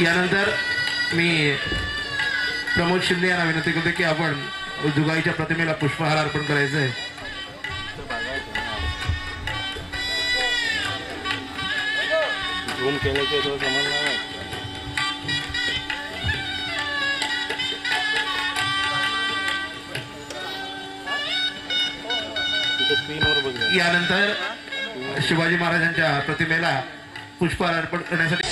यानंतर मी प्रमोद शिंदे यांना विनंती करतो की आपण जुगाईच्या प्रतिमेला पुष्पहार अर्पण करायचं आहे. यानंतर शिवाजी महाराजांच्या प्रतिमेला पुष्पहार अर्पण करण्यासाठी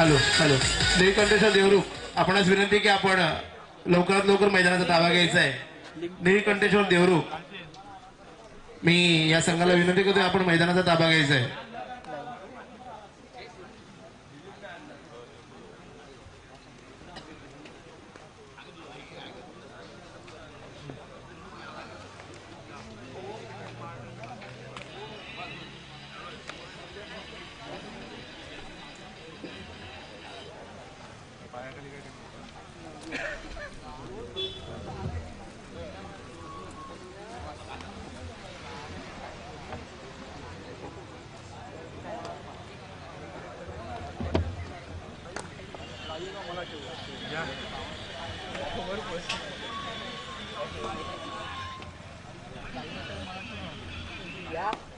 हॅलो हॅलो निळकंठेश्वर देवरूप आपणास विनंती की आपण लवकरात लवकर मैदानाचा ताबा घ्यायचा आहे. निळकंठेश्वर देवरूप. मी या संघाला विनंती करतो आपण मैदानाचा ताबा घ्यायचा आहे. Yeah. Yeah.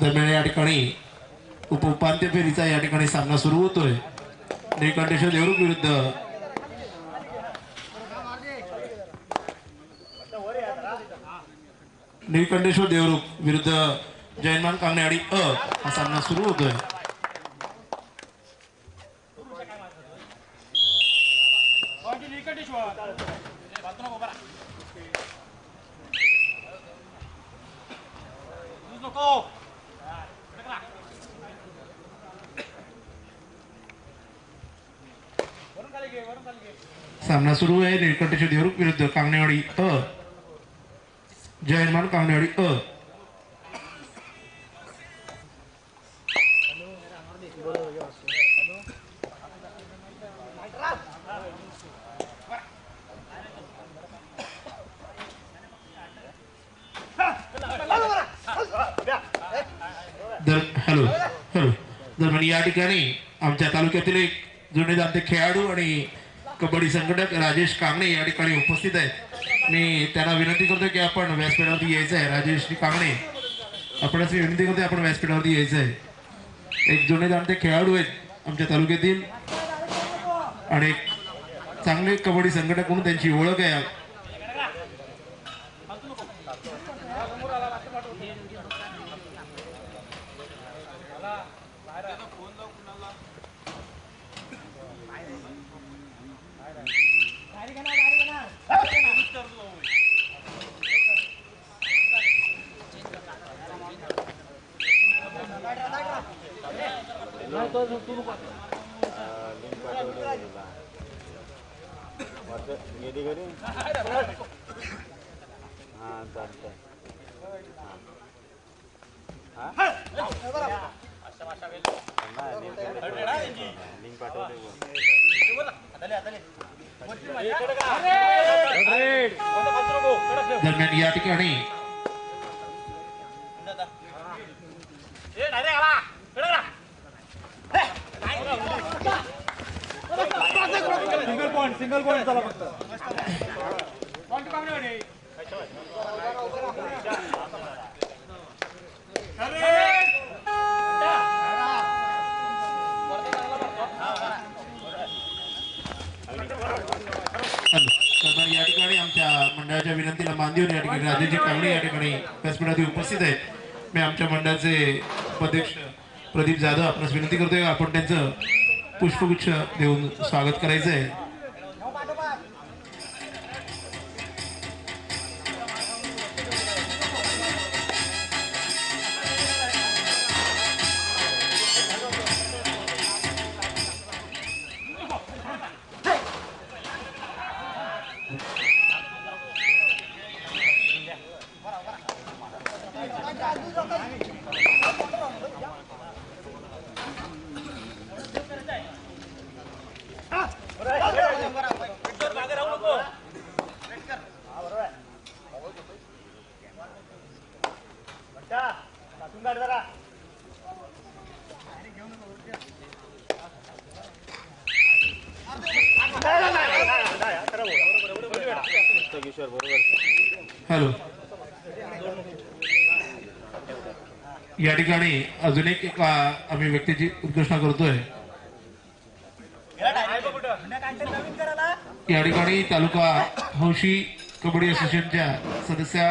दरम्यान या ठिकाणी उप उपांत्य फेरीचा या ठिकाणी सामना सुरू होतोय. निळकंठेश्वर देवरुख विरुद्ध निळकंठेश्वर देवरूप विरुद्ध जयमान कांगणेवाडी अ हा सामना सुरू होतोय. सामना सुरू आहे निळकंठेश्वर देवरूप विरुद्ध कांगणेवाडी अ. जयमान कांगणेवाडी अ दर हॅलो हॅलो दरम्यान या ठिकाणी आमच्या तालुक्यातील एक जुने जाते खेळाडू आणि कबड्डी संघटक राजेश कांगणे या ठिकाणी उपस्थित आहेत मी त्यांना विनंती करतो की आपण व्यासपीठावरती यायचं आहे. राजेश कांगणे आपण अशी विनंती करतो आपण व्यासपीठावरती यायचं आहे. एक जुने जाणते खेळाडू आहेत आमच्या तालुक्यातील. आणि एक चांगले कबड्डी संघटक म्हणून त्यांची ओळख आहे. गेली घरी हां चालतंय हां लिंक पाठवली दरम्यान या ठिकाणी सिंगल पॉईंट सिंगल पॉईंट झाला फक्त. या ठिकाणी आमच्या मंडळाच्या विनंतीला मान देऊन या ठिकाणी राजेजी कांगणे या ठिकाणी व्यासपीठात उपस्थित आहेत. मी आमच्या मंडळाचे उपाध्यक्ष प्रदीप जाधव आपणास विनंती करतोय आपण त्यांचं पुष्पगुच्छ देऊन स्वागत करायचं आहे हॅलो. या ठिकाणी अजून एक आम्ही व्यक्तीची उद्घोषणा करतोय. या ठिकाणी तालुका हौशी कबड्डी असोसिएशनच्या सदस्या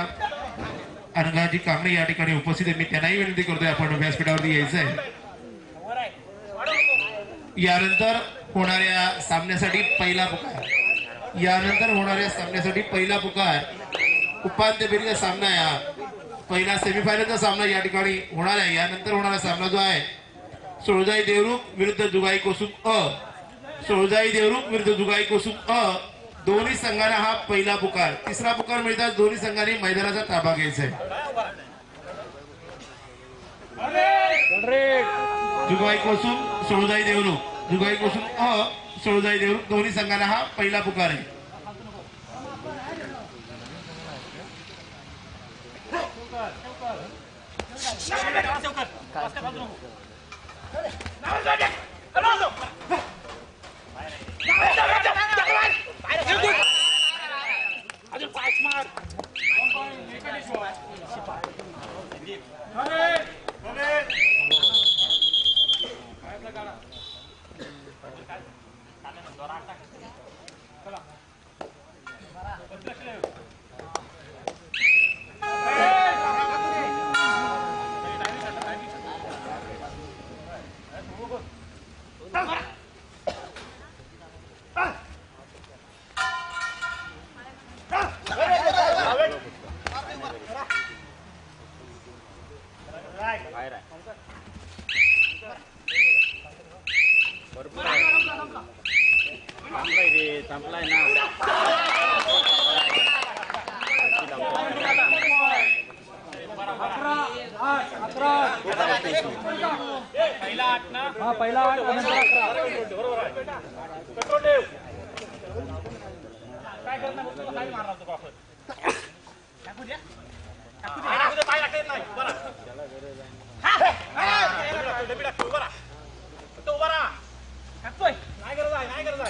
अनघाजी कांगणे या ठिकाणी उपस्थित आहे मी त्यांनाही विनंती करतोय आपण व्यासपीठावरती यायचं आहे यानंतर होणाऱ्या सामन्यासाठी पहिला पुकार. यानंतर होणाऱ्या सामन्यासाठी पहिला पुकार उपांत्य फेरीचा सामना आहे हा. पहिला सेमीफायनलचा सामना या ठिकाणी होणार आहे. यानंतर होणारा सामना जो आहे सोळजाई देवरुख विरुद्ध जुगाई कोसुम अ. सोळजाई देवरुख विरुद्ध जुगाई कोसुम अ. दोन्ही संघाला हा पहिला पुकार. तिसरा पुकार मिळताच दोन्ही संघाने मैदानाचा ताबा घ्यायचा आहे. जुगाई कोसुम सोळजाई देवरुख जुगाई कोसुम अ सोळजाई देवरूप. दोन्ही संघाला हा पहिला पुकार आहे. Come in! Come in!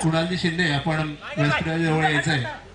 कुणालजी Shinde आपण व्यासपीठाजवळ यायचं आहे